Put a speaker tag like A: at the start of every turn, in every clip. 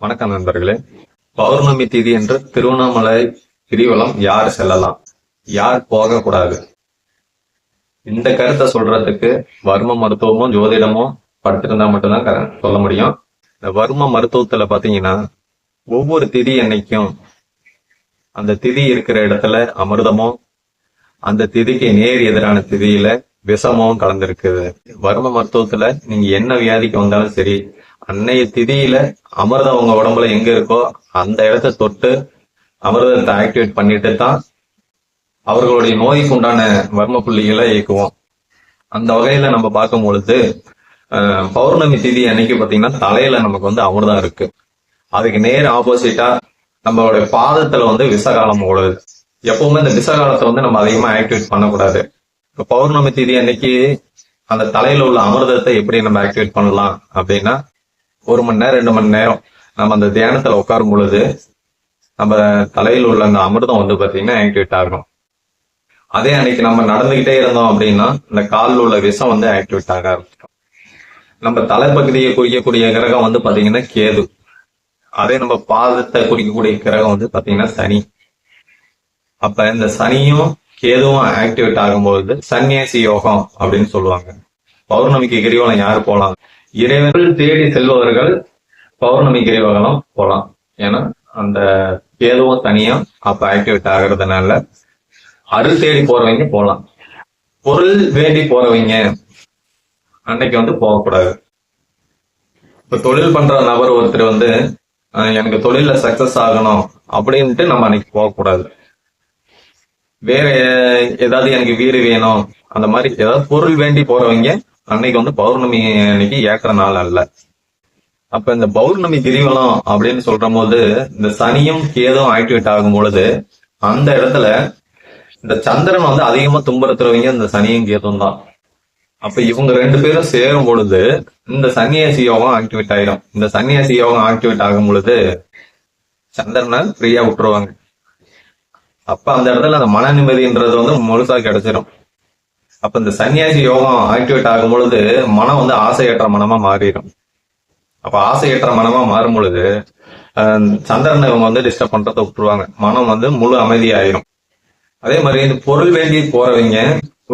A: வணக்கம் நண்பர்களே. பௌர்ணமி திதி என்று திருவண்ணாமலை கிரிவலம் யார் செல்லலாம்? யார் போகக்கூடாது? இந்த கருத்தை சொல்றதுக்கு வர்ம மருத்துவமும் ஜோதிடமும் படுத்திருந்தா மட்டும்தான் சொல்ல முடியும். இந்த வர்ம மருத்துவத்துல பாத்தீங்கன்னா ஒவ்வொரு திதி அன்னைக்கும் அந்த திதி இருக்கிற இடத்துல அமிர்தமும் அந்த திதிக்கு நேர் எதிரான திதியில விஷமும் கலந்திருக்குது. வர்ம மருத்துவத்துல நீங்க என்ன வியாதிக்கு வந்தாலும் சரி அன்னைய திதியில அமிர்தம் உங்க உடம்புல எங்க இருக்கோ அந்த இடத்த தொட்டு அமிர்தத்தை ஆக்டிவேட் பண்ணிட்டு தான் அவர்களுடைய நோய்க்கு உண்டான வர்ம புள்ளிகளை இயக்குவோம். அந்த வகையில நம்ம பார்க்கும் பொழுது பௌர்ணமி திதி அன்னைக்கு பாத்தீங்கன்னா தலையில நமக்கு வந்து அமிர்தம் இருக்கு. அதுக்கு நேர் ஆப்போசிட்டா நம்மளுடைய பாதத்துல வந்து விசகாலம் ஓடுது எப்பவுமே இந்த விசகாலத்தை வந்து நம்ம அதிகமா ஆக்டிவேட் பண்ணக்கூடாது. இப்ப பௌர்ணமி திதி அன்னைக்கு அந்த தலையில உள்ள அமிர்தத்தை எப்படி நம்ம ஆக்டிவேட் பண்ணலாம் அப்படின்னா ஒரு மணி நேரம் ரெண்டு மணி நேரம் நம்ம அந்த தியானத்துல உட்காரும் பொழுது நம்ம தலையில் உள்ள அந்த அமிர்தம் வந்து பாத்தீங்கன்னா ஆக்டிவேட் ஆகும் அதே அன்னைக்கு நம்ம நடந்துகிட்டே இருந்தோம் அப்படின்னா இந்த காலில் உள்ள விஷம் வந்து ஆக்டிவேட் ஆக ஆரம்பிச்சிடும். நம்ம தலைப்பகுதியை குறிக்கக்கூடிய கிரகம் வந்து பாத்தீங்கன்னா கேது. அதே நம்ம பாதத்தை குறிக்கக்கூடிய கிரகம் வந்து பாத்தீங்கன்னா சனி. அப்ப இந்த சனியும் கேதுவும் ஆக்டிவேட் ஆகும்போது சன்னியாசி யோகம் அப்படின்னு சொல்லுவாங்க. பௌர்ணமிக்கு கிரிவலம் யாரு போலாம்? இறைவர்கள் தேடி செல்பவர்கள் பௌர்ணமி கிரிவலம் போகலாம் ஏன்னா அந்த பேதவும் தனியா அப்ப ஆக்டிவேட் ஆகுறதுனால அருள் தேடி போறவங்க போகலாம் பொருள் வேண்டி போறவங்க அன்னைக்கு வந்து போகக்கூடாது. இப்ப தொழில் பண்ற நபர் ஒருத்தர் வந்து அஹ், எனக்கு தொழில சக்சஸ் ஆகணும் அப்படின்ட்டு நம்ம அன்னைக்கு போகக்கூடாது. வேற ஏதாவது எனக்கு வீடு வேணும் அந்த மாதிரி ஏதாவது பொருள் வேண்டி போறவங்க அன்னைக்கு வந்து பௌர்ணமி அன்னைக்கு ஏற்ற நாள் அல்ல. அப்ப இந்த பௌர்ணமி கிரிவலம் அப்படின்னு சொல்ற போது இந்த சனியும் கேதும் ஆக்டிவேட் ஆகும் பொழுது அந்த இடத்துல இந்த சந்திரன் வந்து அதிகமா துன்புறுத்துறவங்க இந்த சனியும் கேதும் தான். அப்ப இவங்க ரெண்டு பேரும் சேரும் பொழுது இந்த சன்னியாசி யோகம் ஆக்டிவேட் ஆயிடும். இந்த சன்னியாசி யோகம் ஆக்டிவேட் ஆகும் பொழுது சந்திரனை ஃப்ரீயா விட்டுருவாங்க. அப்ப அந்த இடத்துல அந்த மன நிம்மதின்றது வந்து முழுசா கிடைச்சிரும். அப்ப இந்த சன்னியாசி யோகம் ஆக்டிவேட் ஆகும் பொழுது மனம் வந்து ஆசையற்ற மனமா மாறிடும். அப்ப ஆசையற்ற மனமா மாறும் பொழுது சந்திரனை இவங்க வந்து டிஸ்டர்ப் பண்றத விட்டுருவாங்க. மனம் வந்து முழு அமைதியாயிரும். அதே மாதிரி இந்த பொருள் வேண்டி போறவங்க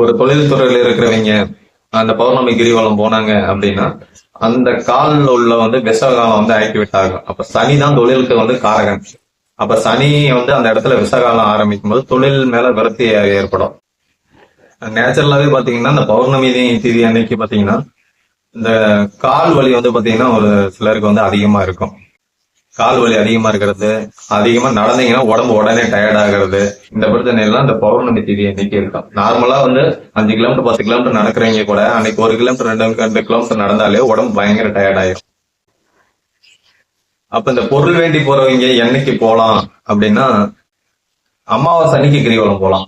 A: ஒரு தொழில் துறையில இருக்கிறவங்க அந்த பௌர்ணமி கிரிவலம் போனாங்க அப்படின்னா அந்த காலில் உள்ள வந்து விசகாலம் வந்து ஆக்டிவேட் ஆகும். அப்ப சனி தான் தொழிலுக்கு வந்து காரகன். அப்ப சனி வந்து அந்த இடத்துல விஷகாலம் ஆரம்பிக்கும் போது தொழில் மேல விரத்தி ஏற்படும். நேச்சுரலாவே பார்த்தீங்கன்னா இந்த பௌர்ணமி திதி அன்னைக்கு பார்த்தீங்கன்னா இந்த கால் வலி வந்து பார்த்தீங்கன்னா ஒரு சிலருக்கு வந்து அதிகமா இருக்கும். கால் வலி அதிகமா இருக்கிறது அதிகமாக நடந்தீங்கன்னா உடம்பு உடனே டயர்ட் ஆகுறது. இந்த பிரச்சனை எல்லாம் இந்த பௌர்ணமி திதி அன்னைக்கு இருக்கும். நார்மலாக வந்து அஞ்சு கிலோமீட்டர் பத்து கிலோமீட்டர் நடக்கிறவங்க கூட அன்னைக்கு ஒரு கிலோமீட்டர் ரெண்டு ரெண்டு கிலோமீட்டர் நடந்தாலே உடம்பு பயங்கர டயர்ட் ஆயிரும். அப்ப இந்த பொருள் வேண்டி போறவங்க என்னைக்கு போகலாம் அப்படின்னா அமாவாசை அன்னைக்கு கிரிவலம் போகலாம்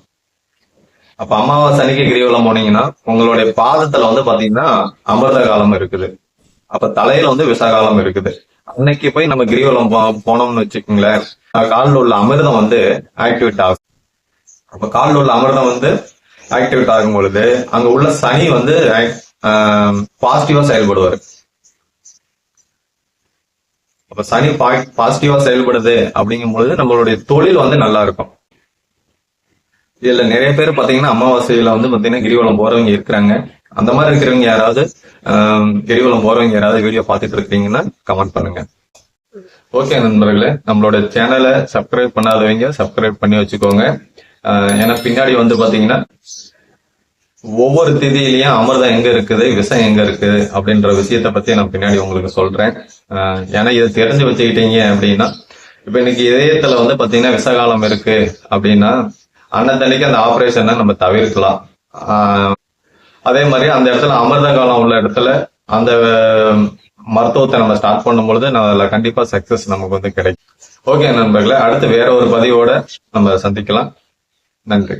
A: அப்ப அமாவாசை அன்னைக்கு கிரிவலம் போனீங்கன்னா உங்களுடைய பாதத்துல வந்து பாத்தீங்கன்னா அமிர்த காலம் இருக்குது. அப்ப தலையில வந்து விஷகாலம் இருக்குது. அன்னைக்கு போய் நம்ம கிரிவலம் போனோம்னு வச்சுக்கோங்களேன் காலில் உள்ள அமிர்தம் வந்து ஆக்டிவேட் ஆகும். அப்ப காலில் உள்ள அமிர்தம் வந்து ஆக்டிவேட் ஆகும் பொழுது அங்க உள்ள சனி வந்து பாசிட்டிவா செயல்படுவார். அப்ப சனி பாசிட்டிவா செயல்படுது அப்படிங்கும் பொழுது நம்மளுடைய தொழில் வந்து நல்லா இருக்கும். இதுல நிறைய பேர் பாத்தீங்கன்னா அமாவாசையில வந்து பாத்தீங்கன்னா கிரிவலம் போறவங்க இருக்கிறாங்க. அந்த மாதிரி இருக்கிறவங்க யாராவது கிரிவலம் போறவங்க யாராவது வீடியோ பார்த்துட்டு இருக்கீங்கன்னா கமெண்ட் பண்ணுங்க. ஓகே நண்பர்களே நம்மளோட சேனலை சப்ஸ்கிரைப் பண்ணாதவங்க சப்ஸ்கிரைப் பண்ணி வச்சுக்கோங்க. ஆஹ், ஏன்னா பின்னாடி வந்து பாத்தீங்கன்னா ஒவ்வொரு திதியிலயும் அமிர்தம் எங்க இருக்குது விஷம் எங்க இருக்குது அப்படின்ற விஷயத்த பத்தி நான் பின்னாடி உங்களுக்கு சொல்றேன். ஆஹ், ஏன்னா இதை தெரிஞ்சு வச்சுக்கிட்டீங்க அப்படின்னா இப்ப இன்னைக்கு இதயத்துல வந்து பாத்தீங்கன்னா விஷகாலம் இருக்கு அப்படின்னா அன்னத்தன்னைக்கு அந்த ஆப்ரேஷனை நம்ம தவிர்க்கலாம். ஆஹ், அதே மாதிரி அந்த இடத்துல அமிர்த காலம் உள்ள இடத்துல அந்த மருத்துவத்தை நம்ம ஸ்டார்ட் பண்ணும்பொழுது நான் அதுல கண்டிப்பா சக்சஸ் நமக்கு வந்து கிடைக்கும். ஓகே நண்பர்களே அடுத்து வேற ஒரு பதிவோட நம்ம சந்திக்கலாம். நன்றி.